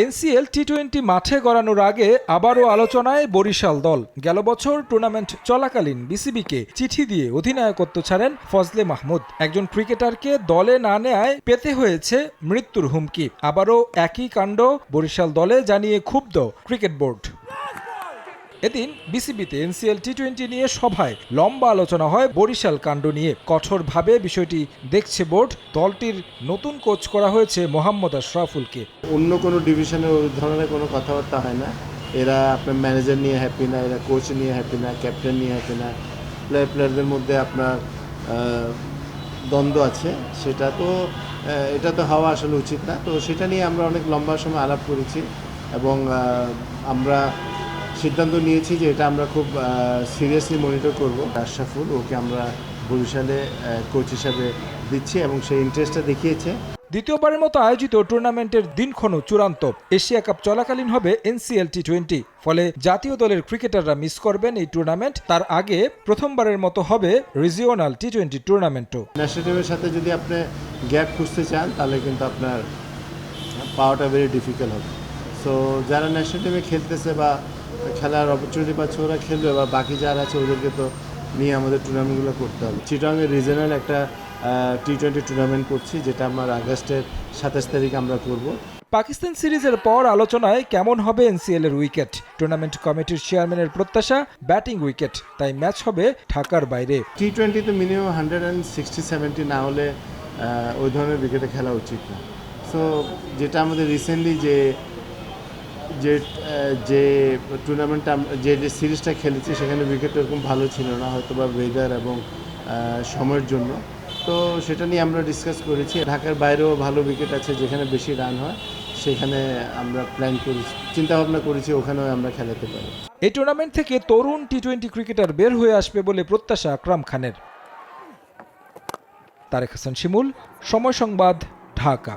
NCL T twenty মাঠে গড়ানোর আগে আবারও আলোচনায় বরিশাল দল। গেল বছর টুর্নামেন্ট চলাকালীন বিসিবিকে চিঠি দিয়ে অধিনায়কত্ব ছাড়েন ফজলে মাহমুদ। একজন ক্রিকেটারকে দলে না নেয় পেতে হয়েছে মৃত্যুর হুমকি। আবারও একই কাণ্ড বরিশাল দলে জানিয়ে ক্ষুব্ধ ক্রিকেট বোর্ড। এদিন বিসিবিতে এনসিএল টি টোয়েন্টি নিয়ে সভায় লম্বা আলোচনা হয় বরিশাল কাণ্ড নিয়ে। কঠোরভাবে বিষয়টি দেখছে বোর্ড। দলটির নতুন কোচ করা হয়েছে মোহাম্মদ আশরাফুলকে। অন্য কোনো ডিভিশনে ওই ধরনের কোনো কথাবার্তা হয় না। এরা আপনার ম্যানেজার নিয়ে হ্যাপি না, এরা কোচ নিয়ে হ্যাপি না ক্যাপ্টেন নিয়ে হ্যাপি না। প্লেয়ার প্লেয়ারদের মধ্যে আপনার দ্বন্দ্ব আছে। সেটা তো এটা তো হওয়া আসলে উচিত না। তো সেটা নিয়ে আমরা অনেক লম্বা সময় আলাপ করেছি এবং আমরা সিদ্ধান্ত নিয়েছি যে এটা আমরা খুব সিরিয়াসলি মনিটর করব। আশরাফুল ওকে আমরা বরিশালে কোচ হিসাবে দিচ্ছি এবং সেই ইন্টারেস্টটা দেখিয়েছে। দ্বিতীয়বারের মতো আয়োজিত টুর্নামেন্টের দিনক্ষণ চূড়ান্ত এশিয়া কাপ চলাকালীন হবে এনসিএল টি টোয়েন্টি ফলে জাতীয় দলের ক্রিকেটাররা মিস করবেন এই টুর্নামেন্ট তার আগে প্রথমবারের মতো হবে রিজিওনাল টি টোয়েন্টি টুর্নামেন্টও ন্যাশনাল টিমের সাথে যদি আপনি গ্যাপ খুঁজতে চান তাহলে কিন্তু আপনার পাওয়াটা ভেরি ডিফিকাল্ট হবে। সো যারা ন্যাশনাল টিমে খেলতেছে বা খেলার অপরচুনিটি পাচ্ছে ওরা খেলবে বা বাকি যারা আছে ওদেরকে তো নিয়ে আমাদের টুর্নামেন্টগুলো করতে হবে। চিটংয়ের রিজনাল একটা টি টোয়েন্টি টুর্নামেন্ট করছি যেটা আমার আগস্টের সাতাশ তারিখ আমরা করব। পাকিস্তান সিরিজের পর আলোচনায় কেমন হবে এনসিএল এর উইকেট টুর্নামেন্ট কমিটির চেয়ারম্যানের প্রত্যাশা ব্যাটিং উইকেট তাই ম্যাচ হবে ঢাকার বাইরে। টি টোয়েন্টিতে minimum hundred and sixty seventy না হলে ওই ধরনের উইকেটে খেলা উচিত না। সো যেটা আমাদের রিসেন্টলি যে যে যে টুর্নামেন্টটা যে যে সিরিজটা খেলেছি সেখানে উইকেট এরকম ভালো ছিল না হয়তো বা ওয়েদার এবং সময়ের জন্য। তো সেটা নিয়ে আমরা ডিসকাস করেছি। ঢাকার বাইরেও ভালো উইকেট আছে, যেখানে বেশি রান হয়, সেখানে আমরা প্ল্যান করেছি। চিন্তা ভাবনা করেছি, ওখানেও আমরা খেলাতে পারি। এই টুর্নামেন্ট থেকে তরুণ টি টোয়েন্টি ক্রিকেটার বের হয়ে আসবে বলে প্রত্যাশা আকরাম খানের। তারেক হাসান শিমুল, সময় সংবাদ, ঢাকা।